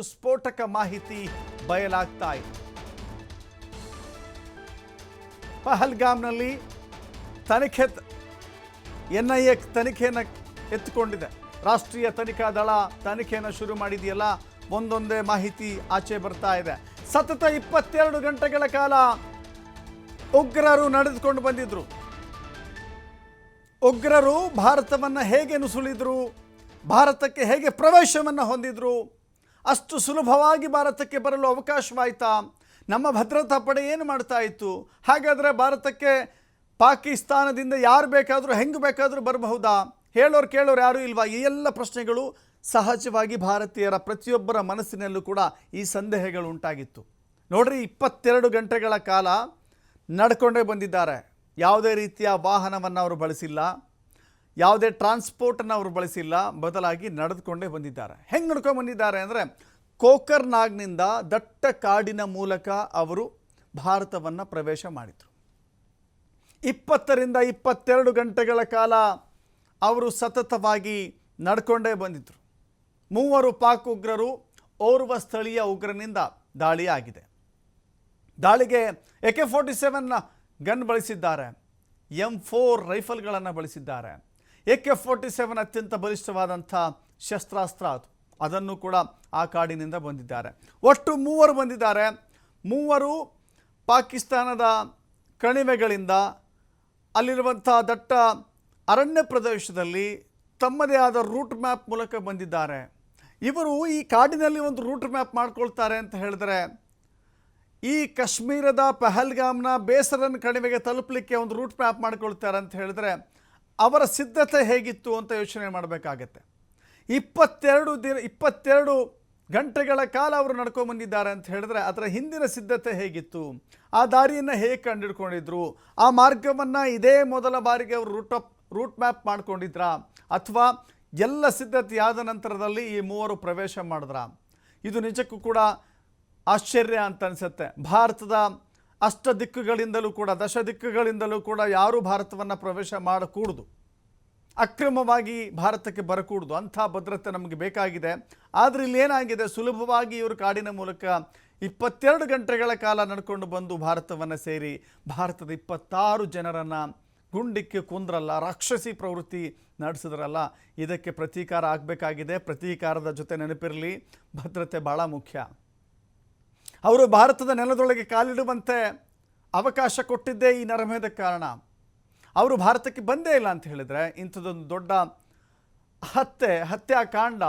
ಸ್ಫೋಟಕ ಮಾಹಿತಿ ಬಯಲಾಗ್ತಾ ಇದೆ. ಪಹಲ್ಗಾಮ್ನಲ್ಲಿ ತನಿಖೆ ಎನ್ ತನಿಖೆಯನ್ನು ಎತ್ತುಕೊಂಡಿದೆ. ರಾಷ್ಟ್ರೀಯ ತನಿಖಾ ದಳ ತನಿಖೆಯನ್ನು ಶುರು ಮಾಡಿದೆಯಲ್ಲ, ಒಂದೊಂದೇ ಮಾಹಿತಿ ಆಚೆ ಬರ್ತಾ ಇದೆ. ಸತತ ಇಪ್ಪತ್ತೆರಡು ಗಂಟೆಗಳ ಕಾಲ ಉಗ್ರರು ನಡೆದುಕೊಂಡು ಬಂದಿದ್ರು. ಉಗ್ರರು ಭಾರತವನ್ನು ಹೇಗೆ ನುಸುಳಿದ್ರು, ಭಾರತಕ್ಕೆ ಹೇಗೆ ಪ್ರವೇಶವನ್ನು ಹೊಂದಿದ್ರು ಅಷ್ಟು ಸುಲಭವಾಗಿ ಭಾರತಕ್ಕೆ ಬರಲು ಅವಕಾಶವಾಯಿತಾ? ನಮ್ಮ ಭದ್ರತಾ ಪಡೆ ಏನು ಮಾಡ್ತಾ ಇತ್ತು? ಹಾಗಾದರೆ ಭಾರತಕ್ಕೆ ಪಾಕಿಸ್ತಾನದಿಂದ ಯಾರು ಬೇಕಾದರೂ, ಹೆಂಗೆ ಬೇಕಾದರೂ ಬರಬಹುದಾ? ಹೇಳೋರು ಕೇಳೋರು ಯಾರೂ ಇಲ್ವಾ? ಈ ಎಲ್ಲ ಪ್ರಶ್ನೆಗಳು ಸಹಜವಾಗಿ ಭಾರತೀಯರ ಪ್ರತಿಯೊಬ್ಬರ ಮನಸ್ಸಿನಲ್ಲೂ ಕೂಡ ಈ ಸಂದೇಹಗಳು ಉಂಟಾಗಿತ್ತು. ನೋಡ್ರಿ, ಇಪ್ಪತ್ತೆರಡು ಗಂಟೆಗಳ ಕಾಲ ನಡ್ಕೊಂಡೇ ಬಂದಿದ್ದಾರೆ. ಯಾವುದೇ ರೀತಿಯ ವಾಹನವನ್ನು ಅವರು ಬಳಸಿಲ್ಲ. ಯಾವುದೇ ಟ್ರಾನ್ಸ್ಪೋರ್ಟನ್ನು ಅವರು ಬಳಸಿಲ್ಲ, ಬದಲಾಗಿ ನಡೆದುಕೊಂಡೇ ಬಂದಿದ್ದಾರೆ. ಹೆಂಗೆ ನಡ್ಕೊಂಡು ಬಂದಿದ್ದಾರೆ ಅಂದರೆ, ಕೋಕರ್ನಾಗ್ನಿಂದ ದಟ್ಟ ಕಾಡಿನ ಮೂಲಕ ಅವರು ಭಾರತವನ್ನು ಪ್ರವೇಶ ಮಾಡಿದರು. ಇಪ್ಪತ್ತರಿಂದ ಇಪ್ಪತ್ತೆರಡು ಗಂಟೆಗಳ ಕಾಲ ಅವರು ಸತತವಾಗಿ ನಡ್ಕೊಂಡೇ ಬಂದಿದ್ದರು ಮೂವರು ಪಾಕ್ ಉಗ್ರರು ಓರ್ವ ಸ್ಥಳೀಯ ಉಗ್ರನಿಂದ ದಾಳಿಯಾಗಿದೆ. ದಾಳಿಗೆ ಎ ಕೆ ಫೋರ್ಟಿ ಸೆವೆನ್ನ ಗನ್ ಬಳಸಿದ್ದಾರೆ, ಎಂ ಫೋರ್ ರೈಫಲ್ಗಳನ್ನು ಬಳಸಿದ್ದಾರೆ. ಎ ಕೆ ಫೋರ್ಟಿ ಸೆವೆನ್ ಅತ್ಯಂತ ಬಲಿಷ್ಠವಾದಂಥ ಶಸ್ತ್ರಾಸ್ತ್ರ ಅದು. ಅದನ್ನು ಕೂಡ ಆ ಕಾಡಿನಿಂದ ಬಂದಿದ್ದಾರೆ. ಒಟ್ಟು ಮೂವರು ಬಂದಿದ್ದಾರೆ. ಮೂವರು ಪಾಕಿಸ್ತಾನದ ಕಣಿವೆಗಳಿಂದ ಅಲ್ಲಿರುವಂಥ ದಟ್ಟ ಅರಣ್ಯ ಪ್ರದೇಶದಲ್ಲಿ ತಮ್ಮದೇ ಆದ ರೂಟ್ ಮ್ಯಾಪ್ ಮೂಲಕ ಬಂದಿದ್ದಾರೆ. ಇವರು ಈ ಕಾಡಿನಲ್ಲಿ ಒಂದು ರೂಟ್ ಮ್ಯಾಪ್ ಮಾಡ್ಕೊಳ್ತಾರೆ ಅಂತ ಹೇಳಿದ್ರೆ, ಈ ಕಾಶ್ಮೀರದ ಪಹಲ್ಗಾಮ್ನ ಬೇಸರನ್ ಕಣಿವೆಗೆ ತಲುಪಲಿಕ್ಕೆ ಒಂದು ರೂಟ್ ಮ್ಯಾಪ್ ಮಾಡ್ಕೊಳ್ತಾರೆ ಅಂತ ಹೇಳಿದ್ರೆ ಅವರ ಸಿದ್ಧತೆ ಹೇಗಿತ್ತು ಅಂತ ಯೋಚನೆ ಮಾಡಬೇಕಾಗತ್ತೆ. ಇಪ್ಪತ್ತೆರಡು ದಿನ, ಇಪ್ಪತ್ತೆರಡು ಗಂಟೆಗಳ ಕಾಲ ಅವರು ನಡ್ಕೊಂಬಂದಿದ್ದಾರೆ ಅಂತ ಹೇಳಿದ್ರೆ ಅದರ ಹಿಂದಿನ ಸಿದ್ಧತೆ ಹೇಗಿತ್ತು? ಆ ದಾರಿಯನ್ನು ಹೇಗೆ ಕಂಡುಹಿಡ್ಕೊಂಡಿದ್ರು? ಆ ಮಾರ್ಗವನ್ನು ಇದೇ ಮೊದಲ ಬಾರಿಗೆ ಅವರು ರೂಟ್ ಅಪ್ ರೂಟ್ ಮ್ಯಾಪ್ ಮಾಡ್ಕೊಂಡಿದ್ರಾ? ಅಥವಾ ಎಲ್ಲ ಸಿದ್ಧತೆ ಆದ ನಂತರದಲ್ಲಿ ಈ ಮೂವರು ಪ್ರವೇಶ ಮಾಡಿದ್ರ? ಇದು ನಿಜಕ್ಕೂ ಕೂಡ ಆಶ್ಚರ್ಯ ಅಂತ ಅನಿಸುತ್ತೆ. ಭಾರತದ ಅಷ್ಟ ದಿಕ್ಕುಗಳಿಂದಲೂ ಕೂಡ ದಶ ದಿಕ್ಕುಗಳಿಂದಲೂ ಕೂಡ ಯಾರು ಭಾರತವನ್ನು ಪ್ರವೇಶ ಮಾಡಕೂಡದು. ಅಕ್ರಮವಾಗಿ ಭಾರತಕ್ಕೆ ಬರಕೂಡದು, ಅಂಥ ಭದ್ರತೆ ನಮಗೆ ಬೇಕಾಗಿದೆ. ಆದರೆ ಇಲ್ಲಿ ಏನಾಗಿದೆ, ಸುಲಭವಾಗಿ ಇವರು ಕಾಡಿನ ಮೂಲಕ ಇಪ್ಪತ್ತೆರಡು ಗಂಟೆಗಳ ಕಾಲ ನಡ್ಕೊಂಡು ಬಂದು ಭಾರತವನ್ನು ಸೇರಿ ಭಾರತದ ಇಪ್ಪತ್ತಾರು ಜನರನ್ನು ಗುಂಡಿಕ್ಕೆ ಕುಂದ್ರಲ್ಲ, ರಾಕ್ಷಸಿ ಪ್ರವೃತ್ತಿ ನಡೆಸಿದ್ರಲ್ಲ, ಇದಕ್ಕೆ ಪ್ರತೀಕಾರ ಆಗಬೇಕಾಗಿದೆ. ಪ್ರತೀಕಾರದ ಜೊತೆ ನೆನಪಿರಲಿ, ಭದ್ರತೆ ಭಾಳ ಮುಖ್ಯ. ಅವರು ಭಾರತದ ನೆಲದೊಳಗೆ ಕಾಲಿಡುವಂತೆ ಅವಕಾಶ ಕೊಟ್ಟಿದ್ದೇ ಈ ನರಮೇಧ ಕಾರಣ. ಅವರು ಭಾರತಕ್ಕೆ ಬಂದೇ ಇಲ್ಲ ಅಂತ ಹೇಳಿದರೆ ಇಂಥದ್ದೊಂದು ದೊಡ್ಡ ಹತ್ಯೆ, ಹತ್ಯಾಕಾಂಡ